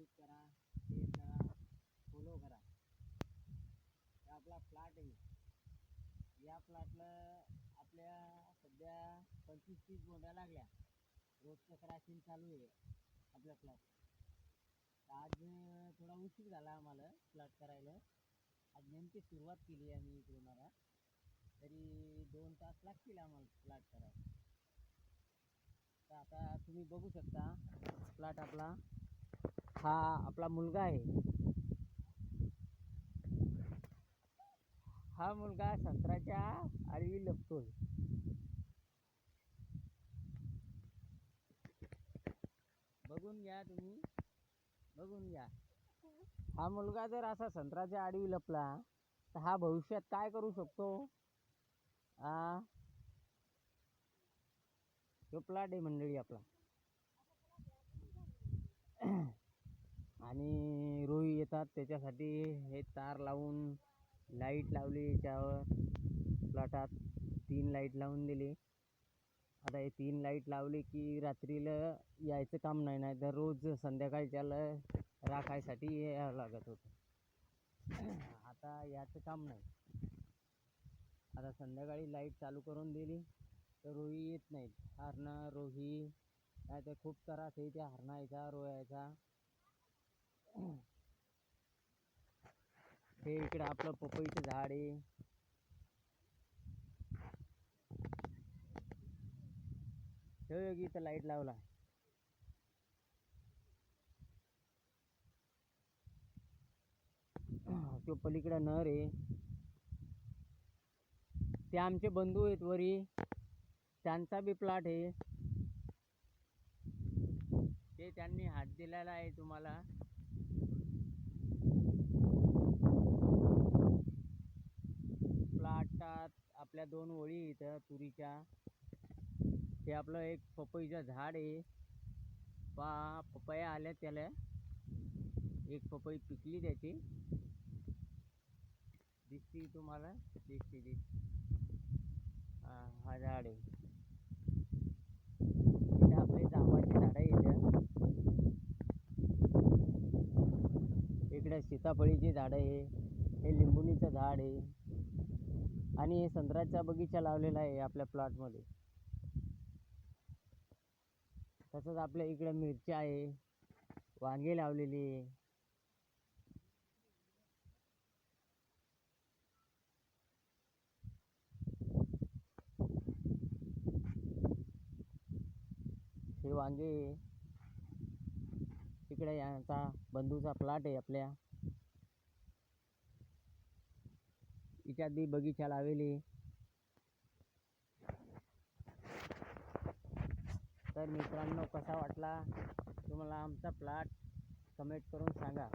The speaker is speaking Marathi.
यूज करा शेअर करा फॉलो करा. हा आपला प्लॉट आहे. या प्लॉटला आपल्या सध्या पंचवीस तीस गोंड्या लागल्या. रोजचं क्रॅशिंग चालू आहे आपल्या प्लॉट आज थोडा उशीर झाला आम्हाला प्लॉट करायला. आज नेमकी सुरुवात केली आम्ही इकडून आता. तरी दोन तास लागतील आम्हाला प्लॉट करायला. तर आता तुम्ही बघू शकता प्लॉट आपला. हा आपला मुलगा आहे. हा मुलगा संत्र्याच्या आडवी लपतोय. बघून घ्या तुम्ही. बघून घ्या. हा मुलगा जर असा संत्र्याच्या आडवी लपला तर हा भविष्यात काय करू शकतो? आ? तो प्लॉट आहे मंडळी आपला. आणि रोही येतात. त्याच्यासाठी हे तार लावून लाइट लावली याच्यावर. प्लॉटात तीन लाइट लावून दिली. आता हे तीन लाइट लावली की रात्रीला यायचं काम नाही. नाही तर रोज संध्याकाळच्याला राखायसाठी यावं लागत होतं. आता याचं काम नाही. आता संध्याकाळी लाइट चालू करून दिली तर रोही येत नाहीत. हरणं रोही नाही तर खूप त्रास आहे त्या हरणायचा रोयाचा हे इकडे आपलं पपईचं झाड आहे. ठेव योगी इथं लाइट लावला. तो पलीकडे नर आहे. ते आमचे बंधू आहेत वरी. त्यांचा बी प्लॉट आहे. ते त्यांनी हात दिलेला आहे तुम्हाला प्लॉटात आपल्या दोन ओळी इथं तुरीच्या. हे आपलं एक पपईचं झाड आहे. पा पपया आल्या त्याला. एक पपई पिकली त्याची. दिसती तुम्हाला? दिसते दिसते. हा झाड आहे. इथं आपले जांबाची झाडं आहे इथं. इकडे सीताफळीची झाडं आहे. हे लिंबुणीचं झाड आहे. आणि संत्र्याचा बगीचा लावलेला आहे आपल्या प्लॉटमध्ये तसंच आपल्या इकडे मिरच्या आहे वांगे लावलेली आहे. हे वांगे इकडे यांचा बंधूचा प्लॉट आहे आपल्या. इच्यात बी बगीचा લાવેલી तर मित्रांनो कसा वाटला तुम्हाला आमचा प्लॉट कमेंट करून सांगा.